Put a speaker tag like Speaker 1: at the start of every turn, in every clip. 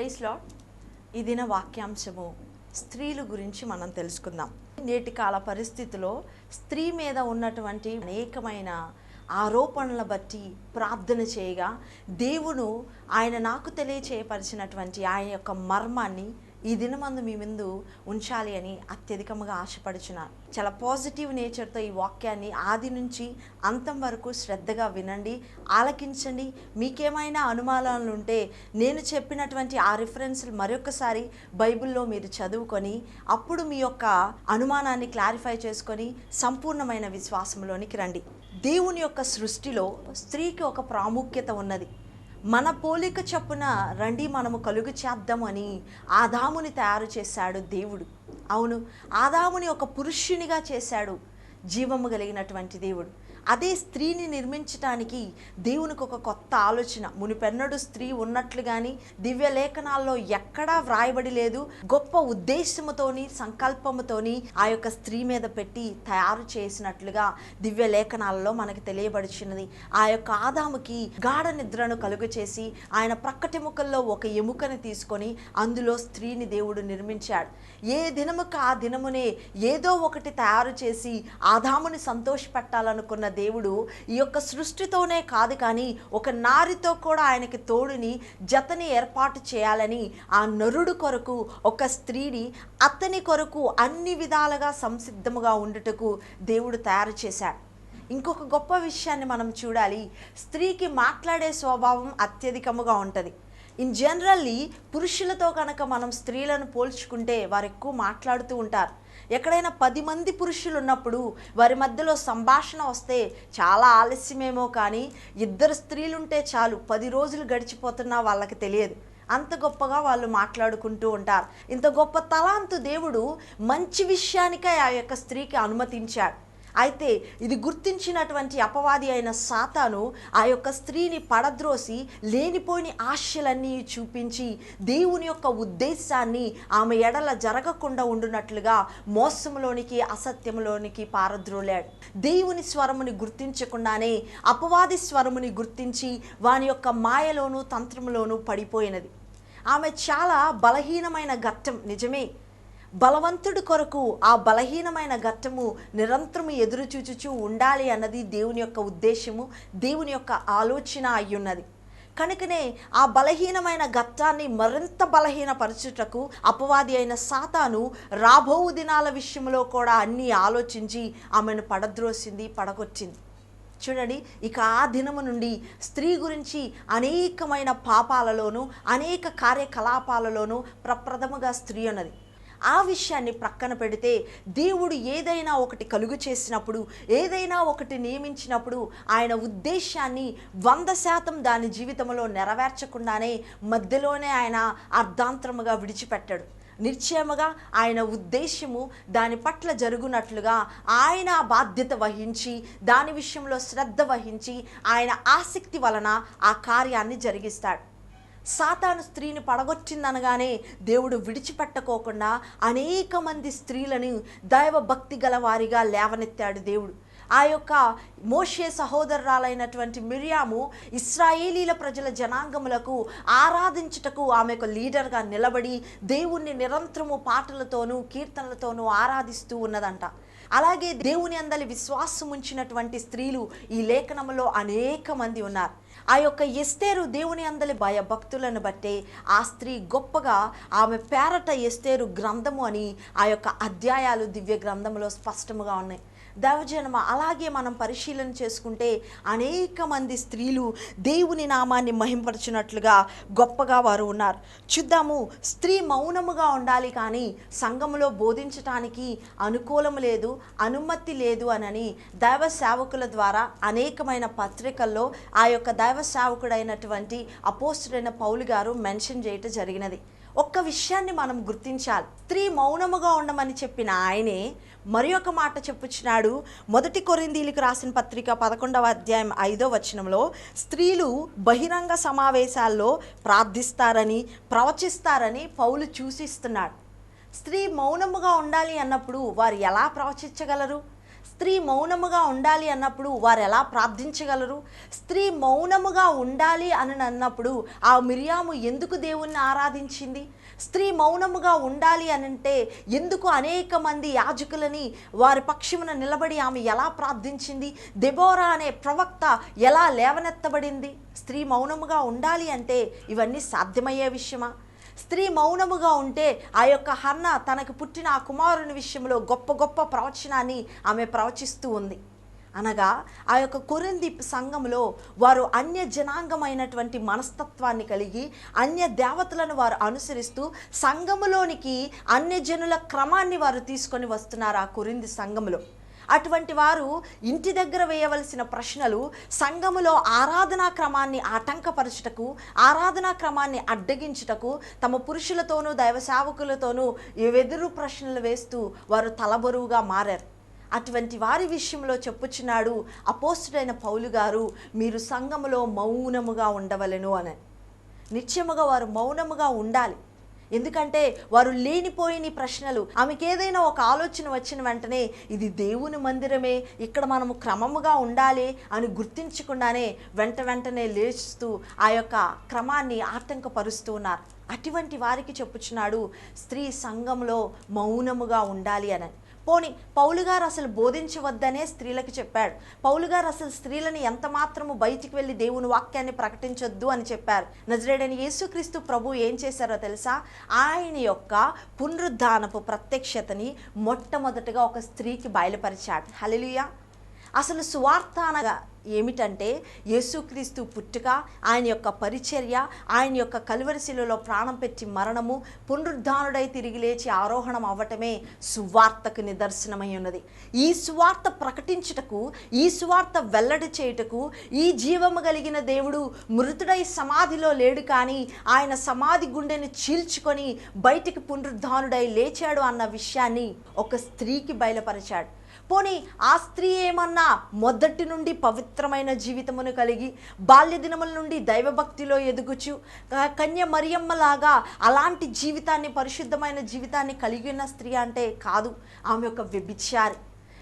Speaker 1: Price lord ఈ దిన వాక్యాంశము స్త్రీలు గురించి మనం తెలుసుకుందాం. నేటి కాల పరిస్థితిలో స్త్రీ మీద ఉన్నటువంటి అనేకమైన ఆరోపణల బట్టి ప్రార్థన చేయగా దేవుడు ఆయన నాకు తెలియచేయపరిచినటువంటి ఆయన యొక్క మర్మాన్ని ఈ దినమందు మీ ముందు ఉంచాలి అని అత్యధికంగా ఆశపడుచున్నాను చాలా పాజిటివ్ నేచర్తో ఈ వాక్యాన్ని ఆది నుంచి అంతం వరకు శ్రద్ధగా వినండి ఆలకించండి. మీకేమైనా అనుమానాలు ఉంటే నేను చెప్పినటువంటి ఆ రిఫరెన్స్లు మరొకసారి బైబిల్లో మీరు చదువుకొని అప్పుడు మీ యొక్క అనుమానాన్ని క్లారిఫై చేసుకొని సంపూర్ణమైన విశ్వాసంలోనికి రండి. దేవుని యొక్క సృష్టిలో స్త్రీకి ఒక ప్రాముఖ్యత ఉన్నది. మన పోలిక చొప్పున రండి మనము కలుగు చేద్దామని ఆదాముని తయారు చేశాడు దేవుడు. అవును ఆదాముని ఒక పురుషునిగా చేశాడు జీవము కలిగినటువంటి దేవుడు. అదే స్త్రీని నిర్మించటానికి దేవునికి ఒక కొత్త ఆలోచన. మునిపెన్నడు స్త్రీ ఉన్నట్లు కానీ దివ్య లేఖనాల్లో ఎక్కడా వ్రాయబడి లేదు. గొప్ప ఉద్దేశముతోని సంకల్పముతోని ఆ యొక్క స్త్రీ మీద పెట్టి తయారు చేసినట్లుగా దివ్య లేఖనాల్లో మనకు తెలియబడుచున్నది ఆ యొక్క ఆదాముకి గాఢ నిద్రను కలుగు చేసి ఆయన ప్రక్కటెముకల్లో ఒక ఎముకని తీసుకొని అందులో స్త్రీని దేవుడు నిర్మించాడు. ఏ దినముకు ఆ దినమునే ఏదో ఒకటి తయారు చేసి ఆదాముని సంతోషపెట్టాలనుకున్న దేవుడు ఈ యొక్క సృష్టితోనే కాదు కానీ ఒక నారితో కూడా ఆయనకి తోడుని జతని ఏర్పాటు చేయాలని ఆ నరుడు కొరకు ఒక స్త్రీని అతని కొరకు అన్ని విధాలుగా సంసిద్ధముగా ఉండుటకు దేవుడు తయారు చేశాడు. ఇంకొక గొప్ప విషయాన్ని మనం చూడాలి. స్త్రీకి మాట్లాడే స్వభావం అత్యధికముగా ఉంటుంది. ఇన్ జనరల్లీ పురుషులతో కనుక మనం స్త్రీలను పోల్చుకుంటే వారు ఎక్కువ మాట్లాడుతూ ఉంటారు. ఎక్కడైనా పది మంది పురుషులు ఉన్నప్పుడు వారి మధ్యలో సంభాషణ వస్తే చాలా ఆలస్యమేమో కానీ ఇద్దరు స్త్రీలుంటే చాలు పది రోజులు గడిచిపోతున్నా వాళ్ళకి తెలియదు. అంత గొప్పగా వాళ్ళు మాట్లాడుకుంటూ ఉంటారు. ఇంత గొప్ప తలాంతు దేవుడు మంచి విషయానికే ఆ యొక్క స్త్రీకి అనుమతించాడు. అయితే ఇది గుర్తించినటువంటి అపవాది అయిన సాతాను ఆ యొక్క స్త్రీని పడద్రోసి లేనిపోని ఆశలన్నీ చూపించి దేవుని యొక్క ఉద్దేశాన్ని ఆమె ఎడల జరగకుండా ఉండునట్లుగా మోసంలోనికి అసత్యంలోనికి పారద్రోలాడు. దేవుని స్వరముని గుర్తించకుండానే అపవాది స్వరముని గుర్తించి వాని యొక్క మాయలోను తంత్రంలోనూ పడిపోయినది. ఆమె చాలా బలహీనమైన ఘట్టం నిజమే. బలవంతుడి కొరకు ఆ బలహీనమైన ఘట్టము నిరంతరము ఎదురు చూచుచూ ఉండాలి అన్నది దేవుని యొక్క ఉద్దేశము దేవుని యొక్క ఆలోచన అయ్యున్నది. కనుకనే ఆ బలహీనమైన ఘట్టాన్ని మరింత బలహీనపరచుటకు అపవాది అయిన సాతాను రాబో దినాల విషయంలో కూడా అన్నీ ఆలోచించి ఆమెను పడద్రోసింది పడగొచ్చింది చూడండి ఇక ఆ దినము నుండి స్త్రీ గురించి అనేకమైన పాపాలలోనూ అనేక కార్యకలాపాలలోనూ ప్రప్రథముగా స్త్రీ అన్నది. ఆ విషయాన్ని ప్రక్కన పెడితే దేవుడు ఏదైనా ఒకటి కలుగు చేసినప్పుడు ఏదైనా ఒకటి నియమించినప్పుడు ఆయన ఉద్దేశాన్ని వంద శాతం దాని జీవితంలో నెరవేర్చకుండానే మధ్యలోనే ఆయన అర్ధాంతరముగా విడిచిపెట్టాడు. నిశ్చయముగా ఆయన ఉద్దేశము దాని పట్ల జరుగునట్లుగా ఆయన బాధ్యత వహించి దాని విషయంలో శ్రద్ధ వహించి ఆయన ఆసక్తి వలన ఆ కార్యాన్ని జరిగిస్తాడు. సాతాను స్త్రీని పడగొచ్చిందనగానే దేవుడు విడిచిపెట్టకోకుండా అనేక మంది స్త్రీలను దైవ భక్తి గల వారిగా లేవనెత్తాడు దేవుడు. ఆ యొక్క మోషే సహోదరురాలైనటువంటి మిరియాము ఇస్రాయేలీల ప్రజల జనాంగములకు ఆరాధించుటకు ఆమె ఒక లీడర్గా నిలబడి దేవుణ్ణి నిరంతరము పాటలతోనూ కీర్తనలతోనూ ఆరాధిస్తూ ఉన్నదంట. అలాగే దేవుని అందలి విశ్వాసం ఉంచినటువంటి స్త్రీలు ఈ లేఖనములో అనేక మంది ఉన్నారు. ఆ యొక్క ఎస్తేరు దేవుని అందలి భయభక్తులను బట్టే ఆ స్త్రీ గొప్పగా ఆమె పేరట ఎస్తేరు గ్రంథము అని ఆ యొక్క అధ్యాయాలు దివ్య గ్రంథములో స్పష్టముగా ఉన్నాయి. దైవజనమ. అలాగే మనం పరిశీలన చేసుకుంటే అనేక మంది స్త్రీలు దేవుని నామాన్ని మహింపరచినట్లుగా గొప్పగా వారు ఉన్నారు. చూద్దాము స్త్రీ మౌనముగా ఉండాలి కానీ సంఘములో బోధించటానికి అనుకూలం లేదు అనుమతి లేదు అనని దైవ సేవకుల ద్వారా అనేకమైన పత్రికల్లో ఆ యొక్క దైవ సేవకుడైనటువంటి అపోస్టుడైన పౌలు గారు మెన్షన్ చేయటం జరిగినది. ఒక్క విషయాన్ని మనం గుర్తించాలి. స్త్రీ మౌనముగా ఉండమని చెప్పిన ఆయనే మరి ఒక మాట చెప్పుచున్నాడు మొదటి కొరిందీలకు రాసిన పత్రిక పదకొండవ అధ్యాయం ఐదో వచనంలో స్త్రీలు బహిరంగ సమావేశాల్లో ప్రార్థిస్తారని ప్రవచిస్తారని పౌలు చూసిస్తున్నాడు. స్త్రీ మౌనముగా ఉండాలి అన్నప్పుడు వారు ఎలా ప్రవచించగలరు? స్త్రీ మౌనముగా ఉండాలి అన్నప్పుడు వారు ఎలా ప్రార్థించగలరు? స్త్రీ మౌనముగా ఉండాలి అని అన్నప్పుడు ఆ మిరియాము ఎందుకు దేవుణ్ణి ఆరాధించింది? స్త్రీ మౌనముగా ఉండాలి అనంటే అంటే ఎందుకు అనేక మంది యాజకులని వారి పక్షమున నిలబడి ఆమె ఎలా ప్రార్థించింది? దెబోరా అనే ప్రవక్త ఎలా లేవనెత్తబడింది? స్త్రీ మౌనముగా ఉండాలి అంటే ఇవన్నీ సాధ్యమయ్యే విషయమా? స్త్రీ మౌనముగా ఉంటే ఆ యొక్క హన్న తనకు పుట్టిన ఆ కుమారుని విషయంలో గొప్ప గొప్ప ప్రవచనాన్ని ఆమె ప్రవచిస్తూ ఉంది. అనగా ఆ యొక్క కొరింది సంఘంలో వారు అన్య జనాంగమైనటువంటి మనస్తత్వాన్ని కలిగి అన్య దేవతలను వారు అనుసరిస్తూ సంఘములోనికి అన్యజనుల క్రమాన్ని వారు తీసుకొని వస్తున్నారు ఆ కొరింది సంఘములో. అటువంటి వారు ఇంటి దగ్గర వేయవలసిన ప్రశ్నలు సంఘములో ఆరాధనా క్రమాన్ని ఆటంకపరచుటకు ఆరాధనా క్రమాన్ని అడ్డగించుటకు తమ పురుషులతోనూ దైవ సేవకులతోనూ వెదురు ప్రశ్నలు వేస్తూ వారు తలబరువుగా మారారు. అటువంటి వారి విషయంలో చెప్పుచున్నాడు అపోస్తుడైన పౌలు గారు మీరు సంఘములో మౌనముగా ఉండవలెను అని. నిత్యముగా వారు మౌనముగా ఉండాలి. ఎందుకంటే వారు లేనిపోయిన ప్రశ్నలు. ఆమెకి ఏదైనా ఒక ఆలోచన వచ్చిన వెంటనే ఇది దేవుని మందిరమే ఇక్కడ మనము క్రమముగా ఉండాలి అని గుర్తించకుండానే వెంట వెంటనే లేచుతూ ఆ యొక్క క్రమాన్ని ఆటంకపరుస్తూ ఉన్నారు. అటువంటి వారికి చెప్పుచున్నాడు స్త్రీ సంఘంలో మౌనముగా ఉండాలి అని. పోని పౌలుగారు అసలు బోధించవద్దనే స్త్రీలకు చెప్పాడు. పౌలుగారు అసలు స్త్రీలను ఎంత మాత్రము బయటికి వెళ్ళి దేవుని వాక్యాన్ని ప్రకటించొద్దు అని చెప్పారు. నజరేడని యేసుక్రీస్తు ప్రభు ఏం చేశారో తెలుసా? ఆయన యొక్క పునరుద్ధానపు ప్రత్యక్షతని మొట్టమొదటగా ఒక స్త్రీకి బయలుపరిచాడు. హలిలుయా అసలు సువార్త అనగా ఏమిటంటే యేసుక్రీస్తు పుట్టుక ఆయన యొక్క పరిచర్య ఆయన యొక్క కలువరిశిలలో ప్రాణం పెట్టి మరణము పునరుద్ధానుడై తిరిగి లేచి ఆరోహణం అవ్వటమే సువార్తకు నిదర్శనమై ఉన్నది. ఈ సువార్త ప్రకటించుటకు ఈ సువార్త వెల్లడి చేయుటకు ఈ జీవము కలిగిన దేవుడు మృతుడై సమాధిలో లేడు కానీ ఆయన సమాధి గుండెని చీల్చుకొని బయటికి పునరుద్ధానుడై లేచాడు అన్న విషయాన్ని ఒక స్త్రీకి బయలుపరిచాడు. పోనీ ఆ స్త్రీ ఏమన్నా మొదటి నుండి పవిత్రమైన జీవితమును కలిగి బాల్య దినముల నుండి దైవభక్తిలో ఎదుగుచు కన్య మరియమ్మలాగా అలాంటి జీవితాన్ని పరిశుద్ధమైన జీవితాన్ని కలిగి ఉన్న స్త్రీ అంటే కాదు. ఆమె యొక్క వ్యభిచారి.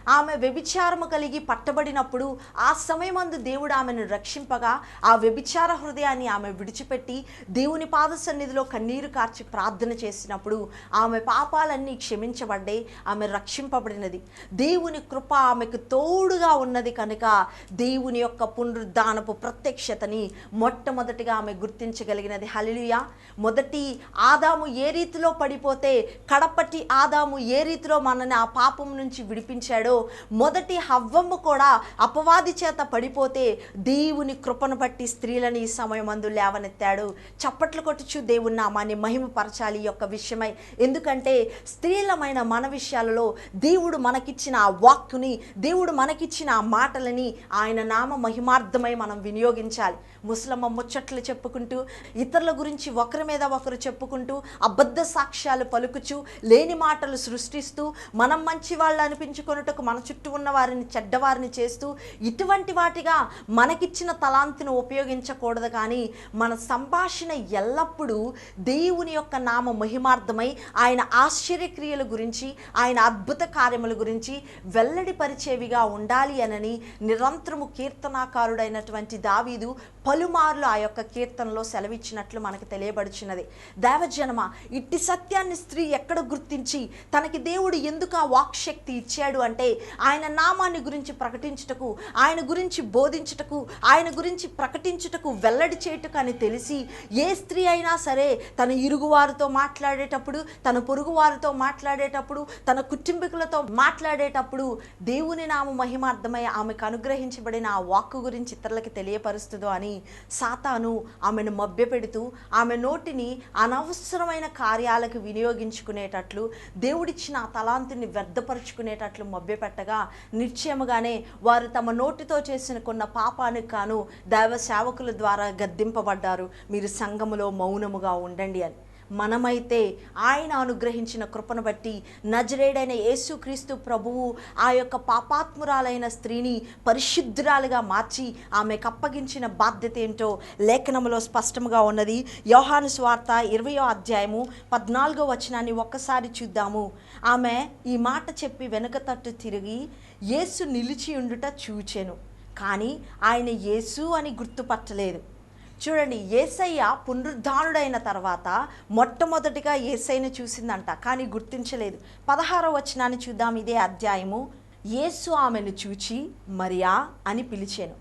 Speaker 1: ఆమె వ్యభిచారము కలిగి పట్టబడినప్పుడు ఆ సమయమందు దేవుడు ఆమెను రక్షింపగా ఆ వ్యభిచార హృదయాన్ని ఆమె విడిచిపెట్టి దేవుని పాద సన్నిధిలో కన్నీరు కార్చి ప్రార్థన చేసినప్పుడు ఆమె పాపాలన్నీ క్షమించబడ్డాయి ఆమె రక్షింపబడినది. దేవుని కృప ఆమెకు తోడుగా ఉన్నది కనుక దేవుని యొక్క పునరుద్ధానపు ప్రత్యక్షతని మొట్టమొదటిగా ఆమె గుర్తించగలిగినది. హలిలుయా మొదటి ఆదాము ఏ రీతిలో పడిపోతే కడపటి ఆదాము ఏ రీతిలో మనని ఆ పాపం నుంచి విడిపించాడో మొదటి హవ్వమ్మ కూడా అపవాది చేత పడిపోతే దేవుని కృపను బట్టి స్త్రీలని ఈ సమయమందు లేవనెత్తాడు. చప్పట్లు కొట్టుచు దేవుని నామాన్ని మహిమపరచాలి ఈ యొక్క విషయమై. ఎందుకంటే స్త్రీలమైన మన విషయాలలో దేవుడు మనకిచ్చిన ఆ వాక్కుని దేవుడు మనకిచ్చిన ఆ మాటలని ఆయన నామ మహిమార్థమై మనం వినియోగించాలి. ముసలమ్మ ముచ్చట్లు చెప్పుకుంటూ ఇతరుల గురించి ఒకరి మీద ఒకరు చెప్పుకుంటూ అబద్ధ సాక్ష్యాలు పలుకుచూ లేని మాటలు సృష్టిస్తూ మనం మంచి వాళ్ళు అనిపించుకొనుటకు మన చుట్టూ ఉన్న వారిని చెడ్డవారిని చేస్తూ ఇటువంటి వాటిగా మనకిచ్చిన తలాంతిని ఉపయోగించకూడదు. కానీ మన సంభాషణ ఎల్లప్పుడూ దేవుని యొక్క నామ మహిమార్థమై ఆయన ఆశ్చర్యక్రియల గురించి ఆయన అద్భుత కార్యముల గురించి వెల్లడిపరిచేవిగా ఉండాలి అనని నిరంతరము కీర్తనాకారుడైనటువంటి దావీదు పలుమార్లు ఆ యొక్క కీర్తనలో సెలవిచ్చినట్లు మనకు తెలియబడుచున్నది. దేవజనమ ఇట్టి సత్యాన్ని స్త్రీ ఎక్కడ గుర్తించి తనకి దేవుడు ఎందుకు ఆ వాక్శక్తి ఇచ్చాడు అంటే ఆయన నామాన్ని గురించి ప్రకటించుటకు ఆయన గురించి బోధించుటకు ఆయన గురించి ప్రకటించుటకు వెల్లడి చేయటకు అని తెలిసి ఏ స్త్రీ అయినా సరే తన ఇరుగువారితో మాట్లాడేటప్పుడు తన పొరుగువారితో మాట్లాడేటప్పుడు తన కుటుంబీకులతో మాట్లాడేటప్పుడు దేవుని నామ మహిమార్థమై ఆమెకు అనుగ్రహించబడిన ఆ వాక్కు గురించి ఇతరులకి తెలియపరుస్తుందో అని సాతాను ఆమెను మభ్యపెడుతూ ఆమె నోటిని అనవసరమైన కార్యాలకు వినియోగించుకునేటట్లు దేవుడిచ్చిన ఆ తలాంతుని వ్యర్థపరుచుకునేటట్లు పెట్టగా నిశ్చయముగానే వారు తమ నోటితో చేసిన కొన్న పాపానికి కాను దైవ సేవకుల ద్వారా గద్దింపబడ్డారు. మీరు సంఘములో మౌనముగా ఉండండి అని. మనమైతే ఆయన అనుగ్రహించిన కృపను బట్టి నజరేడైన యేసుక్రీస్తు ప్రభువు ఆ యొక్క పాపాత్మురాలైన స్త్రీని పరిశుద్ధురాలుగా మార్చి ఆమెకు అప్పగించిన బాధ్యత ఏంటో లేఖనములో స్పష్టంగా ఉన్నది. యోహాను స్వార్త ఇరవయో అధ్యాయము పద్నాలుగో వచనాన్ని ఒక్కసారి చూద్దాము. ఆమె ఈ మాట చెప్పి వెనుక తట్టు తిరిగి యేసు నిలిచి ఉండుట చూచెను. కానీ ఆయన యేసు అని గుర్తుపట్టలేదు. చూడండి ఏసయ్య పునరుద్ధానుడైన తర్వాత మొట్టమొదటిగా ఏసైని చూసిందంట కానీ గుర్తించలేదు. పదహారో వచనాన్ని చూద్దాం ఇదే అధ్యాయము. యేసు ఆమెను చూచి మరియా అని పిలిచాను.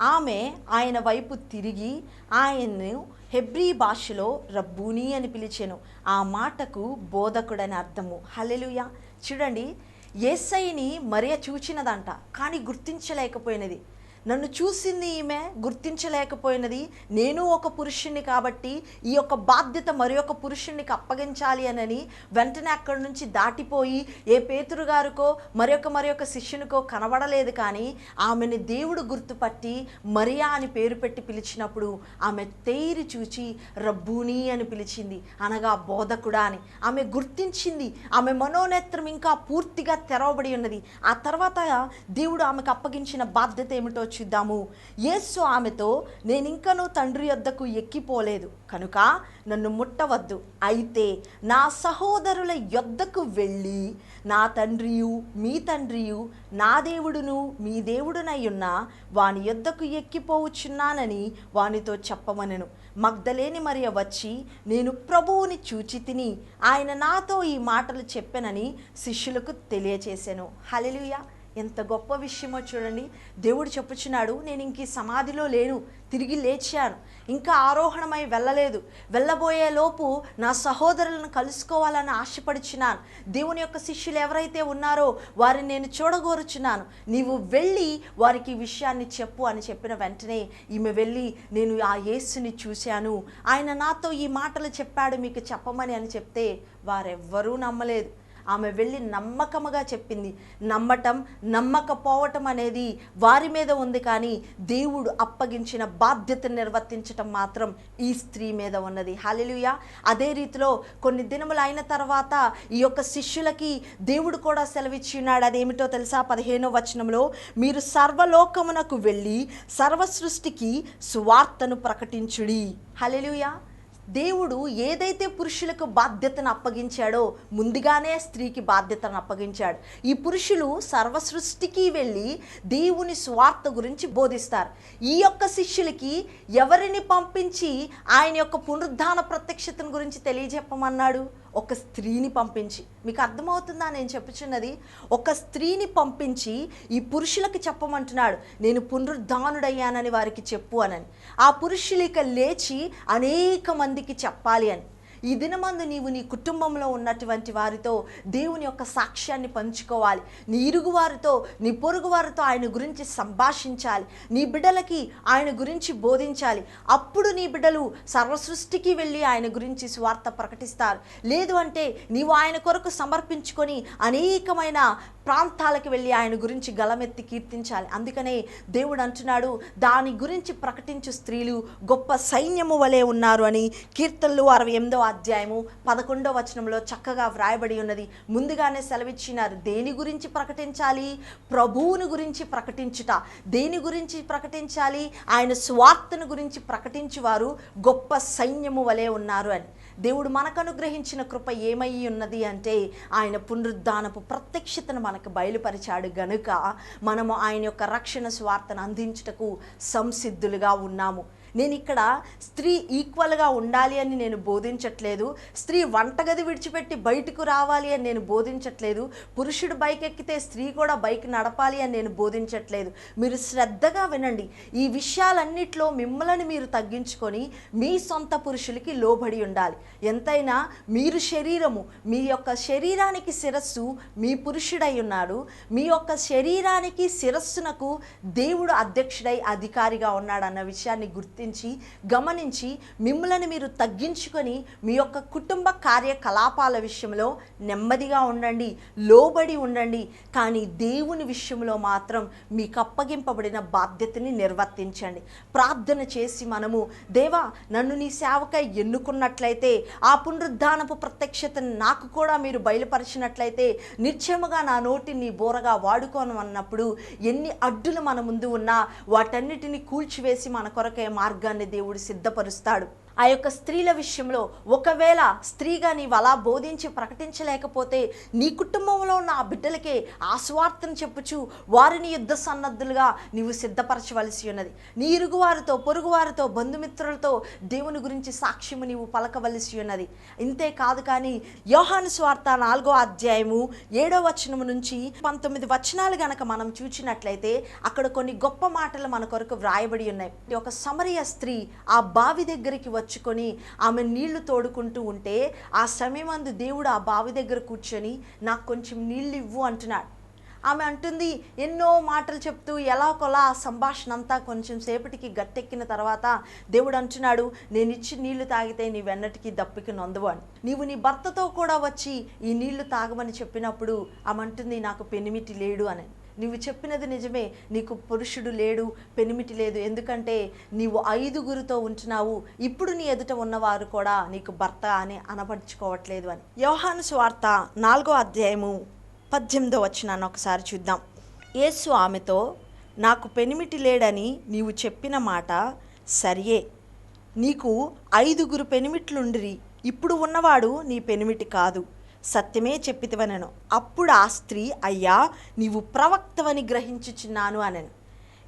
Speaker 1: ఆమె ఆయన వైపు తిరిగి ఆయన్ను హెబ్రీ భాషలో రబ్బూని అని పిలిచాను. ఆ మాటకు బోధకుడని అర్థము. హలెలుయ చూడండి ఏసైని మరియ చూచినదంట కానీ గుర్తించలేకపోయినది. నన్ను చూసింది ఈమె గుర్తించలేకపోయినది. నేను ఒక పురుషుణ్ణి కాబట్టి ఈ యొక్క బాధ్యత మరి ఒక పురుషుణ్ణికి అప్పగించాలి అనని వెంటనే అక్కడి నుంచి దాటిపోయి ఏ పేతురు గారికో మరొక మరి ఒక శిష్యునికో కనబడలేదు కానీ ఆమెని దేవుడు గుర్తుపట్టి మరియా అని పేరు పెట్టి పిలిచినప్పుడు ఆమె తేరి చూచి రబ్బూని అని పిలిచింది. అనగా బోధకుడా అని. ఆమె గుర్తించింది. ఆమె మనోనేత్రం ఇంకా పూర్తిగా తెరవబడి ఉన్నది. ఆ తర్వాత దేవుడు ఆమెకు అప్పగించిన బాధ్యత ఏమిటో చూద్దాము యేసు ఆమెతో నేను ఇంకనూ తండ్రి యొద్దకు ఎక్కిపోలేదు. కనుక నన్ను ముట్టవద్దు. అయితే నా సహోదరుల యొద్దకు వెళ్ళి నా తండ్రియు మీ తండ్రియు నా దేవుడును మీ దేవుడునయ్యున్న వాని యొద్దకు ఎక్కిపోవచ్చున్నానని వానితో చెప్పమనెను మగ్ధలేని మరియ వచ్చి నేను ప్రభువుని చూచి తిని ఆయన నాతో ఈ మాటలు చెప్పానని శిష్యులకు తెలియచేశాను హలెలుయా ఎంత గొప్ప విషయమో చూడండి. దేవుడు చెప్పుచున్నాడు నేను ఇంక సమాధిలో లేను తిరిగి లేచాను. ఇంకా ఆరోహణమై వెళ్ళలేదు. వెళ్ళబోయే లోపు నా సహోదరులను కలుసుకోవాలని ఆశపడుచున్నాను. దేవుని యొక్క శిష్యులు ఎవరైతే ఉన్నారో వారిని నేను చూడగోరుచున్నాను. నీవు వెళ్ళి వారికి విషయాన్ని చెప్పు అని చెప్పిన వెంటనే ఈమె వెళ్ళి నేను ఆ యేసుని చూశాను. ఆయన నాతో ఈ మాటలు చెప్పాడు మీకు చెప్పమని అని చెప్తే వారెవ్వరూ నమ్మలేదు. ఆమె వెళ్ళి నమ్మకముగా చెప్పింది. నమ్మటం నమ్మకపోవటం అనేది వారి మీద ఉంది కానీ దేవుడు అప్పగించిన బాధ్యత నిర్వర్తించటం మాత్రం ఈ స్త్రీ మీద ఉన్నది. హాలిలుయ అదే రీతిలో కొన్ని దినములు అయిన తర్వాత ఈ యొక్క శిష్యులకి దేవుడు కూడా సెలవిచ్చినాడు అదేమిటో తెలుసా? పదిహేనో వచనంలో మీరు సర్వలోకమునకు వెళ్ళి సర్వ సృష్టికి సువార్తను ప్రకటించుడి. హలెలుయా దేవుడు ఏదైతే పురుషులకు బాధ్యతను అప్పగించాడో ముందుగానే స్త్రీకి బాధ్యతను అప్పగించాడు. ఈ పురుషులు సర్వ సృష్టికి వెళ్ళి దేవుని స్వార్థ గురించి బోధిస్తారు. ఈ యొక్క శిష్యులకి ఎవరిని పంపించి ఆయన యొక్క పునరుద్ధాన ప్రత్యక్షతను గురించి తెలియజెప్పమన్నాడు? ఒక స్త్రీని పంపించి. మీకు అర్థమవుతుందా నేను చెప్పుచున్నది? ఒక స్త్రీని పంపించి ఈ పురుషులకు చెప్పమంటున్నాడు. నేను పునరుద్ధానుడయ్యానని వారికి చెప్పు అనని. ఆ పురుషులు ఇక లేచి అనేక మందికి చెప్పాలి అని. ఈ దినమందు నీవు నీ కుటుంబంలో ఉన్నటువంటి వారితో దేవుని యొక్క సాక్ష్యాన్ని పంచుకోవాలి. నీ ఇరుగు వారితో నీ పొరుగు వారితో ఆయన గురించి సంభాషించాలి. నీ బిడ్డలకి ఆయన గురించి బోధించాలి. అప్పుడు నీ బిడ్డలు సర్వసృష్టికి వెళ్ళి ఆయన గురించి స్వార్థ ప్రకటిస్తారు. లేదు అంటే నీవు ఆయన కొరకు సమర్పించుకొని అనేకమైన ప్రాంతాలకు వెళ్ళి ఆయన గురించి గలమెత్తి కీర్తించాలి. అందుకనే దేవుడు అంటున్నాడు దాని గురించి ప్రకటించు స్త్రీలు గొప్ప సైన్యము వలె ఉన్నారు అని కీర్తనలు అరవై ఎనిమిదో అధ్యాయము పదకొండో వచనంలో చక్కగా వ్రాయబడి ఉన్నది. ముందుగానే సెలవిచ్చినారు దేని గురించి ప్రకటించాలి? ప్రభువుని గురించి ప్రకటించుట. దేని గురించి ప్రకటించాలి? ఆయన స్వార్థను గురించి ప్రకటించువారు గొప్ప సైన్యము వలె ఉన్నారు అని. దేవుడు మనకు అనుగ్రహించిన కృప ఏమై ఉన్నది అంటే ఆయన పునరుద్ధానపు ప్రత్యక్షతను మనకు బయలుపరిచాడు గనుక మనము ఆయన యొక్క రక్షణ స్వార్థను అందించుటకు సంసిద్ధులుగా ఉన్నాము. నేను ఇక్కడ స్త్రీ ఈక్వల్గా ఉండాలి అని నేను బోధించట్లేదు. స్త్రీ వంటగది విడిచిపెట్టి బయటకు రావాలి అని నేను బోధించట్లేదు. పురుషుడు బైక్ ఎక్కితే స్త్రీ కూడా బైక్ నడపాలి అని నేను బోధించట్లేదు. మీరు శ్రద్ధగా వినండి. ఈ విషయాలన్నిట్లో మిమ్మల్ని మీరు తగ్గించుకొని మీ సొంత పురుషులకి లోబడి ఉండాలి. ఎంతైనా మీరు శరీరము మీ యొక్క శరీరానికి శిరస్సు మీ పురుషుడై ఉన్నాడు. మీ యొక్క శరీరానికి శిరస్సునకు దేవుడు అధ్యక్షుడై అధికారిగా ఉన్నాడు అన్న విషయాన్ని గుర్తించి గమనించి మిమ్మల్ని మీరు తగ్గించుకొని మీ యొక్క కుటుంబ కార్యకలాపాల విషయంలో నెమ్మదిగా ఉండండి లోబడి ఉండండి. కానీ దేవుని విషయంలో మాత్రం మీకు అప్పగింపబడిన బాధ్యతని నిర్వర్తించండి. ప్రార్థన చేసి మనము దేవా నన్ను నీ సేవకై ఎన్నుకున్నట్లయితే ఆ పునరుద్ధానపు ప్రత్యక్షతను నాకు కూడా మీరు బయలుపరిచినట్లయితే నిత్యముగా నా నోటి నీ బోరగా వాడుకోను అన్నప్పుడు ఎన్ని అడ్డులు మన ముందు ఉన్నా వాటన్నిటిని కూల్చివేసి మన కొరకే మార్గాన్ని దేవుడు సిద్ధపరుస్తాడు. ఆ యొక్క స్త్రీల విషయంలో ఒకవేళ స్త్రీగా నీవు అలా బోధించి ప్రకటించలేకపోతే నీ కుటుంబంలో ఉన్న ఆ బిడ్డలకే ఆ చెప్పుచు వారిని యుద్ధ సన్నద్ధులుగా నీవు సిద్ధపరచవలసి ఉన్నది. నీ ఇరుగువారితో పొరుగువారితో బంధుమిత్రులతో దేవుని గురించి సాక్ష్యము నీవు పలకవలసి ఉన్నది. ఇంతే కాదు కానీ యోహాను స్వార్థ నాలుగో అధ్యాయము ఏడో వచనము నుంచి పంతొమ్మిది వచనాలు గనక మనం చూచినట్లయితే అక్కడ కొన్ని గొప్ప మాటలు మన కొరకు వ్రాయబడి ఉన్నాయి. ఒక సమరయ స్త్రీ ఆ బావి దగ్గరికి వచ్చి వచ్చుకొని ఆమె నీళ్ళు తోడుకుంటూ ఉంటే ఆ సమయమందు దేవుడు ఆ బావి దగ్గర కూర్చొని నాకు కొంచెం నీళ్ళు ఇవ్వు అంటున్నాడు. ఆమె అంటుంది ఎన్నో మాటలు చెప్తూ ఎలా కొలా ఆ సంభాషణ అంతా కొంచెం సేపటికి గట్టెక్కిన తర్వాత దేవుడు అంటున్నాడు నేను ఇచ్చి నీళ్ళు తాగితే నీ వెన్నటికి దప్పికి నొందవు అని. నీవు నీ భర్తతో కూడా వచ్చి ఈ నీళ్ళు తాగమని చెప్పినప్పుడు ఆమె అంటుంది నాకు పెనిమిటి లేడు అని. నువ్వు చెప్పినది నిజమే. నీకు పురుషుడు లేడు పెనిమిటి లేదు. ఎందుకంటే నీవు ఐదుగురితో ఉంటున్నావు. ఇప్పుడు నీ ఎదుట ఉన్నవారు కూడా నీకు భర్త అని అనపరుచుకోవట్లేదు అని. యోహాను స్వార్త నాలుగో అధ్యాయము పద్దెనిమిదో వచ్చినాను ఒకసారి చూద్దాం. యేసు ఆమెతో నాకు పెనిమిటి లేడని నీవు చెప్పిన మాట సరియే. నీకు ఐదుగురు పెనిమిట్లుండిరి. ఇప్పుడు ఉన్నవాడు నీ పెనిమిటి కాదు. సత్యమే చెప్పితివనను. అప్పుడు ఆ స్త్రీ అయ్యా నీవు ప్రవక్తవని గ్రహించుచున్నాను అనను.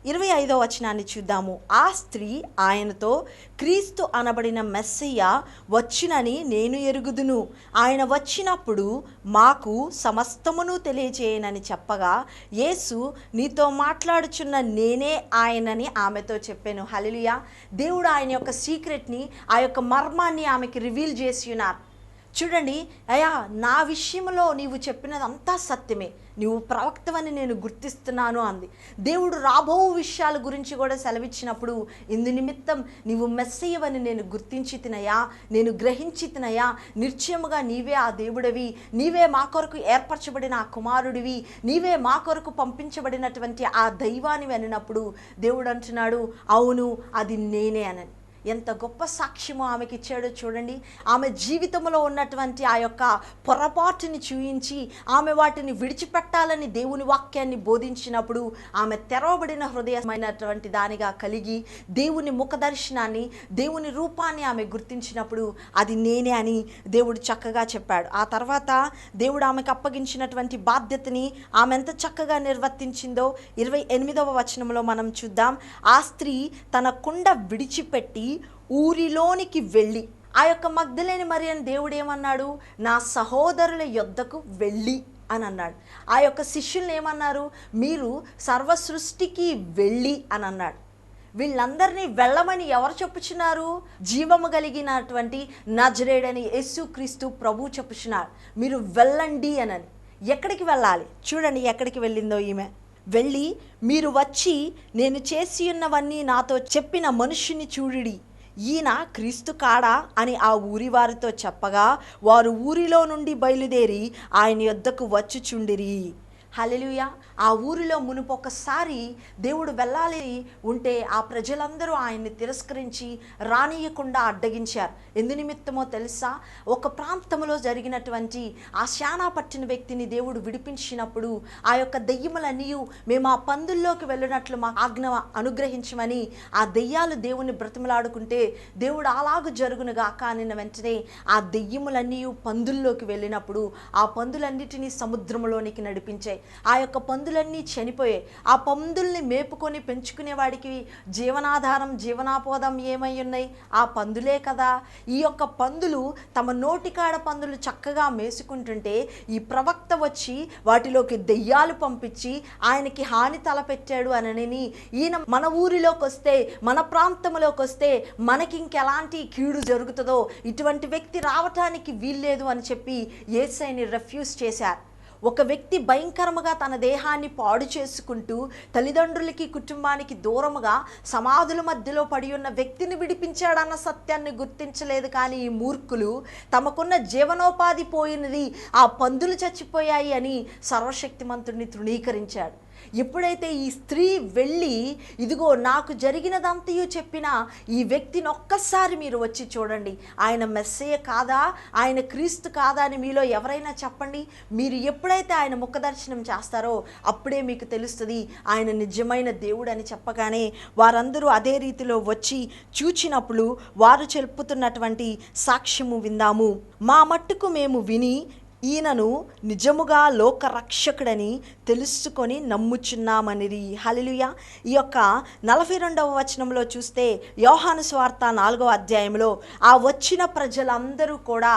Speaker 1: ఇరవై ఐదో వచనాన్ని చూద్దాము. ఆ స్త్రీ ఆయనతో క్రీస్తు అనబడిన మెస్సయ్య వచ్చినని నేను ఎరుగుదును. ఆయన వచ్చినప్పుడు మాకు సమస్తమును తెలియజేయనని చెప్పగా యేసు నీతో మాట్లాడుచున్న నేనే ఆయనని ఆమెతో చెప్పాను. హలిలియా దేవుడు ఆయన యొక్క సీక్రెట్ని ఆ యొక్క మర్మాన్ని ఆమెకి రివీల్ చేసి ఉన్నారు చూడండి అయ్యా నా విషయంలో నీవు చెప్పినదంతా సత్యమే. నీవు ప్రవక్తవని నేను గుర్తిస్తున్నాను అంది. దేవుడు రాబో విషయాల గురించి కూడా సెలవిచ్చినప్పుడు ఇందు నిమిత్తం నీవు మెస్సయ్యవని నేను గుర్తించి తినయా నేను గ్రహించి తినయా నిశ్చయముగా నీవే ఆ దేవుడివి నీవే మా కొరకు ఏర్పరచబడిన ఆ కుమారుడివి నీవే మా కొరకు పంపించబడినటువంటి ఆ దైవాన్ని అనినప్పుడు దేవుడు అంటున్నాడు అవును అది నేనే అనని. ఎంత గొప్ప సాక్ష్యము ఆమెకి ఇచ్చాడో చూడండి. ఆమె జీవితంలో ఉన్నటువంటి ఆ యొక్క పొరపాటుని చూయించి ఆమె వాటిని విడిచిపెట్టాలని దేవుని వాక్యాన్ని బోధించినప్పుడు ఆమె తెరవబడిన హృదయమైనటువంటి దానిగా కలిగి దేవుని ముఖ దర్శనాన్ని దేవుని రూపాన్ని ఆమె గుర్తించినప్పుడు అది నేనే అని దేవుడు చక్కగా చెప్పాడు. ఆ తర్వాత దేవుడు ఆమెకు అప్పగించినటువంటి బాధ్యతని ఆమె ఎంత చక్కగా నిర్వర్తించిందో ఇరవై ఎనిమిదవ వచనంలో మనం చూద్దాం. ఆ స్త్రీ తన కుండ విడిచిపెట్టి ఊరిలోనికి వెళ్ళి ఆ యొక్క మగ్ధులేని మరి అని దేవుడు ఏమన్నాడు నా సహోదరుల యొద్దకు వెళ్ళి అని అన్నాడు. ఆ యొక్క శిష్యుల్ని ఏమన్నారు? మీరు సర్వ సృష్టికి వెళ్ళి అని అన్నాడు. వీళ్ళందరినీ వెళ్ళమని ఎవరు చెప్పుచున్నారు? జీవము కలిగినటువంటి నజరేడని యేసుక్రీస్తు ప్రభు చెప్పుచున్నారు మీరు వెళ్ళండి అనని. ఎక్కడికి వెళ్ళాలి? చూడండి ఎక్కడికి వెళ్ళిందో ఈమె. వెళ్ళి మీరు వచ్చి నేను చేసి ఉన్నవన్నీ నాతో చెప్పిన మనుషుని చూడుడి. ఈయన క్రీస్తు కాడా అని ఆ ఊరి వారితో చెప్పగా వారు ఊరిలో నుండి బయలుదేరి ఆయన యొద్దకు వచ్చుచుండిరి. హలెలుయ ఆ ఊరిలో మునుపు ఒకసారి దేవుడు వెళ్ళాలి ఉంటే ఆ ప్రజలందరూ ఆయన్ని తిరస్కరించి రానియకుండా అడ్డగించారు. ఎందు నిమిత్తమో తెలుసా? ఒక ప్రాంతంలో జరిగినటువంటి ఆ శానా పట్టిన వ్యక్తిని దేవుడు విడిపించినప్పుడు ఆ యొక్క దెయ్యములన్నీ మేము ఆ పందుల్లోకి వెళ్ళినట్లు మా ఆజ్ఞ అనుగ్రహించమని ఆ దెయ్యాలు దేవుని బ్రతిమలాడుకుంటే దేవుడు అలాగు జరుగునుగా కానిన వెంటనే ఆ దెయ్యములన్నీ పందుల్లోకి వెళ్ళినప్పుడు ఆ పందులన్నిటినీ సముద్రంలోనికి నడిపించాయి. ఆ యొక్క పందులన్నీ చనిపోయాయి. ఆ పందుల్ని మేపుకొని పెంచుకునే వాడికి జీవనాధారం జీవనాపోదం ఏమై ఉన్నాయి? ఆ పందులే కదా. ఈ యొక్క పందులు తమ నోటికాడ పందులు చక్కగా మేసుకుంటుంటే ఈ ప్రవక్త వచ్చి వాటిలోకి దెయ్యాలు పంపించి ఆయనకి హాని తలపెట్టాడు అనని ఈయన మన ఊరిలోకి వస్తే మన ప్రాంతంలోకి వస్తే మనకి ఇంకెలాంటి కీడు జరుగుతుందో ఇటువంటి వ్యక్తి రావటానికి వీల్లేదు అని చెప్పి ఏసైని రెఫ్యూజ్ చేశారు. ఒక వ్యక్తి భయంకరముగా తన దేహాన్ని పాడు చేసుకుంటూ తల్లిదండ్రులకి కుటుంబానికి దూరముగా సమాధుల మధ్యలో పడి ఉన్న వ్యక్తిని విడిపించాడన్న సత్యాన్ని గుర్తించలేదు. కానీ ఈ మూర్ఖులు తమకున్న జీవనోపాధి పోయినది ఆ పందులు చచ్చిపోయాయి అని సర్వశక్తిమంతుడిని తృణీకరించాడు. ఎప్పుడైతే ఈ స్త్రీ వెళ్ళి ఇదిగో నాకు జరిగినదంతయు చెప్పిన ఈ వ్యక్తిని ఒక్కసారి మీరు వచ్చి చూడండి. ఆయన మెస్సయ్య కాదా? ఆయన క్రీస్తు కాదా? అని మీలో ఎవరైనా చెప్పండి. మీరు ఎప్పుడైతే ఆయన ముఖ దర్శనం చేస్తారో అప్పుడే మీకు తెలుస్తుంది ఆయన నిజమైన దేవుడు అని చెప్పగానే వారందరూ అదే రీతిలో వచ్చి చూచినప్పుడు వారు చెప్పుతున్నటువంటి సాక్ష్యము విందాము. మా మట్టుకు మేము విని ఈయనను నిజముగా లోకరక్షకుడని తెలుసుకొని నమ్ముచున్నామనిది. హలిలుయ ఈ యొక్క నలభై రెండవ వచనంలో చూస్తే యోహాను స్వార్త నాలుగవ అధ్యాయంలో ఆ వచ్చిన ప్రజలందరూ కూడా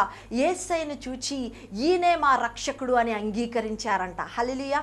Speaker 1: ఏసైను చూచి ఈయనే మా రక్షకుడు అని అంగీకరించారంట. హలిలుయ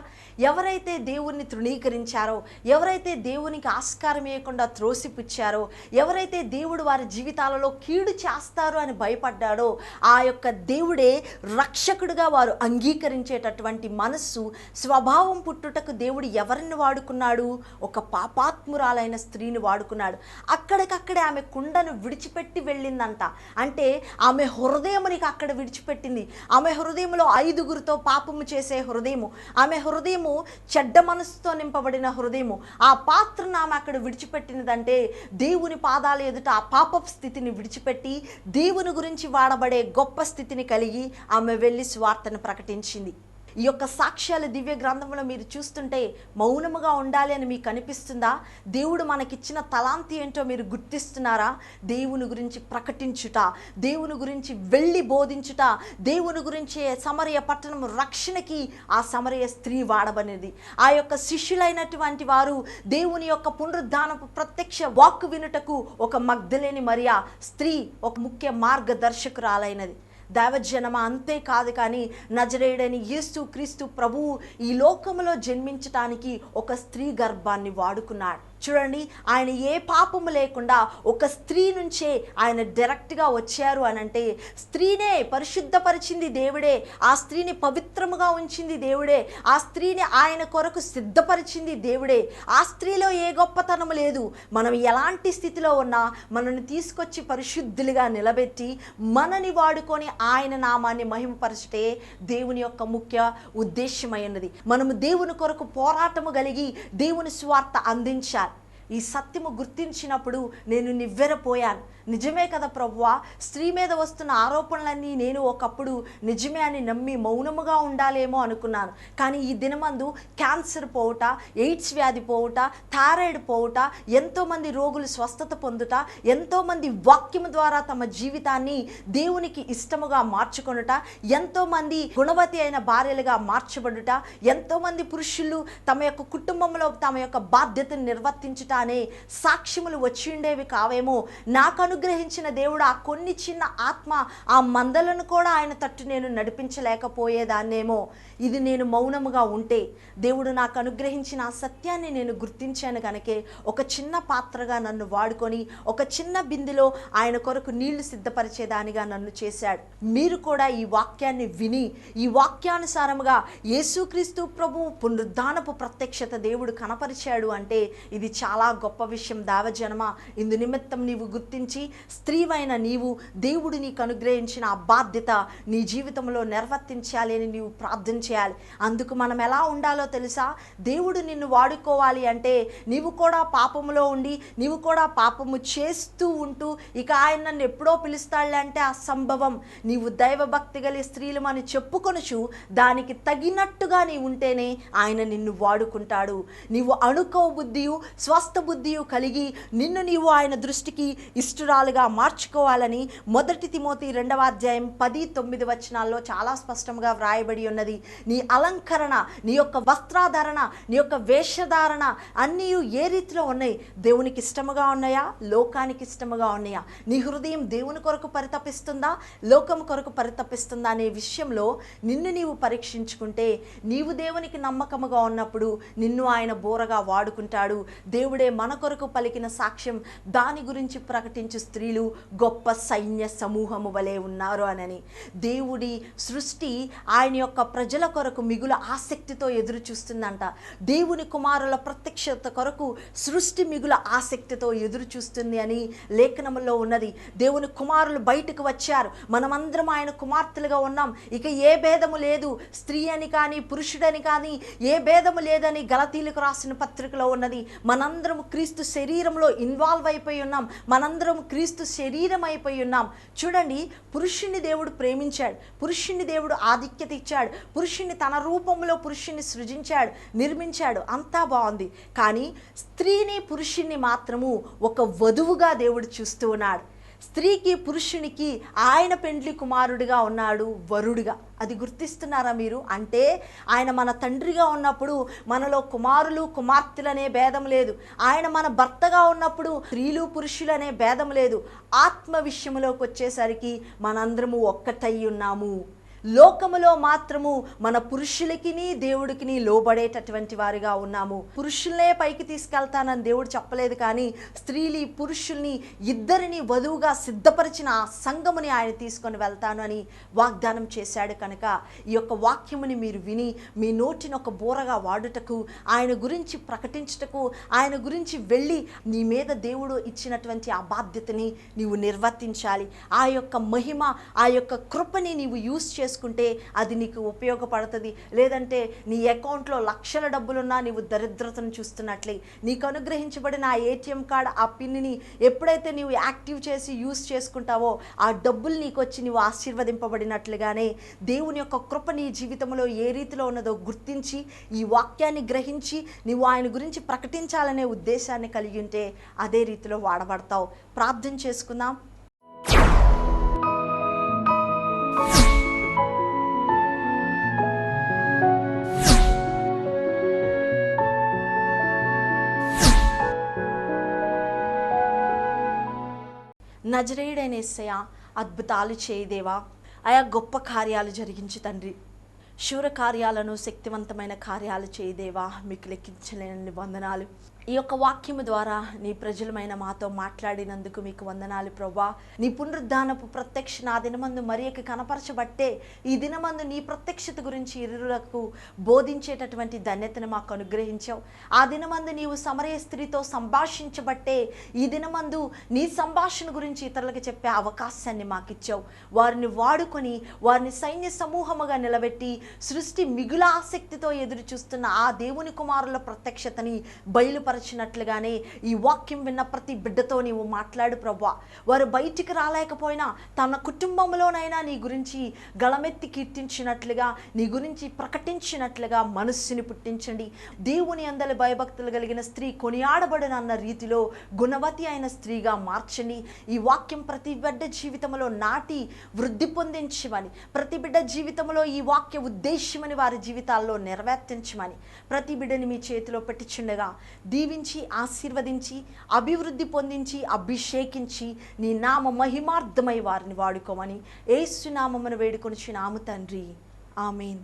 Speaker 1: ఎవరైతే దేవుణ్ణి తృణీకరించారో ఎవరైతే దేవునికి ఆస్కారం ఇవ్వకుండా త్రోసిపుచ్చారో ఎవరైతే దేవుడు వారి జీవితాలలో కీడు చేస్తారు అని భయపడ్డాడో ఆ యొక్క దేవుడే రక్షకుడు దేవుడుగా వారు అంగీకరించేటటువంటి మనస్సు స్వభావం పుట్టుటకు దేవుడు ఎవరిని వాడుకున్నాడు? ఒక పాపాత్మురాలైన స్త్రీని వాడుకున్నాడు. అక్కడికక్కడే ఆమె కుండను విడిచిపెట్టి వెళ్ళిందంట. అంటే ఆమె హృదయమునికి అక్కడ విడిచిపెట్టింది. ఆమె హృదయంలో ఐదుగురితో పాపము చేసే హృదయము. ఆమె హృదయము చెడ్డ మనసుతో నింపబడిన హృదయము. ఆ పాత్రను ఆమె అక్కడ విడిచిపెట్టినదంటే దేవుని పాదాల ఎదుట ఆ పాప స్థితిని విడిచిపెట్టి దేవుని గురించి వాడబడే గొప్ప స్థితిని కలిగి ఆమె వెళ్ళి సువార్తను ప్రకటించింది. ఈ యొక్క సాక్ష్యాల దివ్య గ్రంథంలో మీరు చూస్తుంటే మౌనముగా ఉండాలి అని మీకు అనిపిస్తుందా? దేవుడు మనకిచ్చిన తలాంతి ఏంటో మీరు గుర్తిస్తున్నారా? దేవుని గురించి ప్రకటించుట దేవుని గురించి వెళ్ళి బోధించుట దేవుని గురించి సమరయ పట్టణం రక్షణకి ఆ సమరయ స్త్రీ వాడబనేది ఆ యొక్క శిష్యులైనటువంటి వారు దేవుని యొక్క పునరుద్ధానపు ప్రత్యక్ష వాక్కు వినుటకు ఒక మగ్ధలేని మరియా స్త్రీ ఒక ముఖ్య మార్గదర్శకురాలైనది. దైవజనమ అంతే కాదు కానీ నజరేయుడని యేసు క్రీస్తు ప్రభువు ఈ లోకములో జన్మించటానికి ఒక స్త్రీ గర్భాన్ని వాడుకున్నాడు. చూడండి ఆయన ఏ పాపము లేకుండా ఒక స్త్రీ నుంచే ఆయన డైరెక్ట్గా వచ్చారు అని అంటే స్త్రీనే పరిశుద్ధపరిచింది దేవుడే ఆ స్త్రీని పవిత్రముగా ఉంచింది దేవుడే ఆ స్త్రీని ఆయన కొరకు సిద్ధపరిచింది దేవుడే. ఆ స్త్రీలో ఏ గొప్పతనము లేదు. మనం ఎలాంటి స్థితిలో ఉన్నా మనల్ని తీసుకొచ్చి పరిశుద్ధులుగా నిలబెట్టి మనని వాడుకొని ఆయన నామాన్ని మహిమపరచటే దేవుని యొక్క ముఖ్య ఉద్దేశమైనది మనము దేవుని కొరకు పోరాటము కలిగి దేవుని స్వార్థ అందించాలి. ఈ సత్యము గుర్తించినప్పుడు నేను నివ్వెరపోయాను. నిజమే కదా ప్రవ్వా? స్త్రీ మీద వస్తున్న ఆరోపణలన్నీ నేను ఒకప్పుడు నిజమే అని నమ్మి మౌనముగా ఉండాలేమో అనుకున్నాను. కానీ ఈ దినమందు క్యాన్సర్ పోవుట ఎయిడ్స్ వ్యాధి పోవుట థైరాయిడ్ పోవుట ఎంతోమంది రోగులు స్వస్థత పొందుట ఎంతోమంది వాక్యము ద్వారా తమ జీవితాన్ని దేవునికి ఇష్టముగా మార్చుకొనుట ఎంతోమంది గుణవతి అయిన భార్యలుగా మార్చబడుట ఎంతోమంది పురుషులు తమ యొక్క కుటుంబంలో తమ యొక్క బాధ్యతను నిర్వర్తించుట అనే సాక్ష్యములు వచ్చిండేవి కావేమో. నాకు అనుగ్రహించిన దేవుడు ఆ కొన్ని చిన్న ఆత్మ ఆ మందలను కూడా ఆయన తట్టు నేను నడిపించలేకపోయేదాన్నేమో. ఇది నేను మౌనముగా ఉంటే దేవుడు నాకు అనుగ్రహించిన ఆ సత్యాన్ని నేను గుర్తించాను కనుకే ఒక చిన్న పాత్రగా నన్ను వాడుకొని ఒక చిన్న బిందులో ఆయన కొరకు నీళ్ళు సిద్ధపరిచేదానిగా నన్ను చేశాడు. మీరు కూడా ఈ వాక్యాన్ని విని ఈ వాక్యానుసారముగా యేసుక్రీస్తు ప్రభు పునరుద్ధానపు ప్రత్యక్షత దేవుడు కనపరిచాడు అంటే ఇది చాలా గొప్ప విషయం. దావజనమ ఇందు నిమిత్తం నీవు గుర్తించి స్త్రీవైన నీవు దేవుడు నీకు అనుగ్రహించిన ఆ బాధ్యత నీ జీవితంలో నిర్వర్తించాలి అని నీవు ప్రార్థన చేయాలి. అందుకు మనం ఎలా ఉండాలో తెలుసా? దేవుడు నిన్ను వాడుకోవాలి అంటే నీవు కూడా పాపములో ఉండి నీవు కూడా పాపము చేస్తూ ఉంటూ ఇక ఆయన నన్ను ఎప్పుడో పిలుస్తాళ్ళంటే అంటే అసంభవం. నీవు దైవభక్తి గలి స్త్రీలు అని చెప్పుకొనుచు దానికి తగినట్టుగా నీ ఉంటేనే ఆయన నిన్ను వాడుకుంటాడు. నీవు అనుకో బుద్ధియు స్వస్థ స్వస్థ బుద్ధియు కలిగి నిన్ను నీవు ఆయన దృష్టికి ఇష్టరాలుగా మార్చుకోవాలని మొదటి తిమోతి రెండవ అధ్యాయం పది తొమ్మిది వచనాల్లో చాలా స్పష్టంగా వ్రాయబడి ఉన్నది. నీ అలంకరణ నీ యొక్క వస్త్రాధారణ నీ యొక్క వేషధారణ అన్నీ ఏ రీతిలో ఉన్నాయి? దేవునికి ఇష్టముగా ఉన్నాయా? లోకానికి ఇష్టముగా ఉన్నాయా? నీ హృదయం దేవుని కొరకు పరితపిస్తుందా? లోకం కొరకు పరితపిస్తుందా అనే విషయంలో నిన్ను నీవు పరీక్షించుకుంటే నీవు దేవునికి నమ్మకముగా ఉన్నప్పుడు నిన్ను ఆయన బోరగా వాడుకుంటాడు. దేవుడు మన కొరకు పలికిన సాక్ష్యం దాని గురించి ప్రకటించు స్త్రీలు గొప్ప సైన్య సమూహము వలె ఉన్నారు అనని. దేవుడి సృష్టి ఆయన యొక్క ప్రజల కొరకు మిగుల ఆసక్తితో ఎదురు చూస్తుందంట దేవుని కుమారుల ప్రత్యక్షత కొరకు సృష్టి మిగుల ఆసక్తితో ఎదురు చూస్తుంది అని లేఖనములో ఉన్నది. దేవుని కుమారులు బయటకు వచ్చారు. మనమందరం ఆయన కుమార్తెలుగా ఉన్నాం. ఇక ఏ భేదము లేదు. స్త్రీ అని కానీ పురుషుడని కానీ ఏ భేదము లేదని గలతీలకు రాసిన పత్రికలో ఉన్నది. మనందరం క్రీస్తు శరీరంలో ఇన్వాల్వ్ అయిపోయి ఉన్నాం. మనందరం క్రీస్తు శరీరం అయిపోయి ఉన్నాం. చూడండి పురుషుణ్ణి దేవుడు ప్రేమించాడు. పురుషుణ్ణి దేవుడు ఆధిక్యత ఇచ్చాడు. పురుషుణ్ణి తన రూపంలో పురుషుణ్ణి సృజించాడు నిర్మించాడు. అంతా బాగుంది. కానీ స్త్రీని పురుషుణ్ణి మాత్రము ఒక వధువుగా దేవుడు చూస్తూ ఉన్నాడు. స్త్రీకి పురుషునికి ఆయన పెండ్లి కుమారుడిగా ఉన్నాడు వరుడిగా. అది గుర్తిస్తున్నారా మీరు? అంటే ఆయన మన తండ్రిగా ఉన్నప్పుడు మనలో కుమారులు కుమార్తెలనే భేదం లేదు. ఆయన మన భర్తగా ఉన్నప్పుడు స్త్రీలు పురుషులనే భేదం లేదు. ఆత్మ విషయంలోకి వచ్చేసరికి మనందరము ఒక్కటై ఉన్నాము. లోకములో మాత్రము మన పురుషులకిని దేవుడికిని లోబడేటటువంటి వారిగా ఉన్నాము. పురుషులనే పైకి తీసుకెళ్తానని దేవుడు చెప్పలేదు కానీ స్త్రీలు పురుషుల్ని ఇద్దరిని వధువుగా సిద్ధపరిచిన ఆ సంఘముని ఆయన తీసుకొని వెళ్తాను అని వాగ్దానం చేశాడు కనుక ఈ యొక్క వాక్యముని మీరు విని మీ నోటిని ఒక బోరగా వాడుటకు ఆయన గురించి ప్రకటించుటకు ఆయన గురించి వెళ్ళి నీ మీద దేవుడు ఇచ్చినటువంటి ఆ బాధ్యతని నీవు నిర్వర్తించాలి. ఆ యొక్క మహిమ ఆ యొక్క కృపని నీవు యూస్ చేసుకుంటే అది నీకు ఉపయోగపడుతుంది. లేదంటే నీ అకౌంట్లో లక్షల డబ్బులున్నా నీవు దరిద్రతను చూస్తున్నట్లే. నీకు అనుగ్రహించబడిన ఆ ఏటీఎం కార్డ్ ఆ పిన్ని ఎప్పుడైతే నీవు యాక్టివ్ చేసి యూస్ చేసుకుంటావో ఆ డబ్బులు నీకు వచ్చి నీవు ఆశీర్వదింపబడినట్లుగానే దేవుని యొక్క కృప నీ జీవితంలో ఏ రీతిలో ఉన్నదో గుర్తించి ఈ వాక్యాన్ని గ్రహించి నీవు ఆయన గురించి ప్రకటించాలనే ఉద్దేశాన్ని కలిగి ఉంటే అదే రీతిలో వాడబడతావు. ప్రార్థన చేసుకుందాం. నజరేయుడైన ఎస్సయ అద్భుతాలు చేయదేవా. ఆయా గొప్ప కార్యాలు జరిగించి తండ్రి. శూర కార్యాలను శక్తివంతమైన కార్యాలు చేయదేవా. మీకు లెక్కించలేని వందనాలు. ఈ యొక్క వాక్యము ద్వారా నీ ప్రజలమైన మాతో మాట్లాడినందుకు మీకు వందనాలు ప్రభా నీ పునరుద్ధానపు ప్రత్యక్ష నా దినమందు మరియకి కనపరచబట్టే ఈ దినమందు నీ ప్రత్యక్షత గురించి ఇరులకు బోధించేటటువంటి ధన్యతను మాకు అనుగ్రహించావు. ఆ దినమందు నీవు సమరయ స్త్రీతో సంభాషించబట్టే ఈ దినమందు నీ సంభాషణ గురించి ఇతరులకు చెప్పే అవకాశాన్ని మాకు ఇచ్చావు వారిని వాడుకొని వారిని సైన్య సమూహముగా నిలబెట్టి సృష్టి మిగుల ఆసక్తితో ఎదురు చూస్తున్న ఆ దేవుని కుమారుల ప్రత్యక్షతని బలపరిచినట్లుగానే ఈ వాక్యం విన్న ప్రతి బిడ్డతో నీవు మాట్లాడు ప్రభా వారు బయటికి రాలేకపోయినా తన కుటుంబంలోనైనా నీ గురించి గళమెత్తి కీర్తించినట్లుగా నీ గురించి ప్రకటించినట్లుగా మనస్సుని పుట్టించండి. దేవుని అందలి భయభక్తులు కలిగిన స్త్రీ కొనియాడబడిన అన్న రీతిలో గుణవతి అయిన స్త్రీగా మార్చండి. ఈ వాక్యం ప్రతి బిడ్డ జీవితంలో నాటి వృద్ధి పొందించమని ప్రతి బిడ్డ జీవితంలో ఈ వాక్య ఉద్దేశ్యమని వారి జీవితాల్లో నెరవేర్తించమని ప్రతి బిడ్డని మీ చేతిలో పెట్టించుండగా దీవించి ఆశీర్వదించి అభివృద్ధి పొందించి అభిషేకించి నీ నామ మహిమార్థమై వారిని వాడుకోమని ఏసునామమును వేడుకొనిచ్చి నామ తండ్రి. ఆమెన్.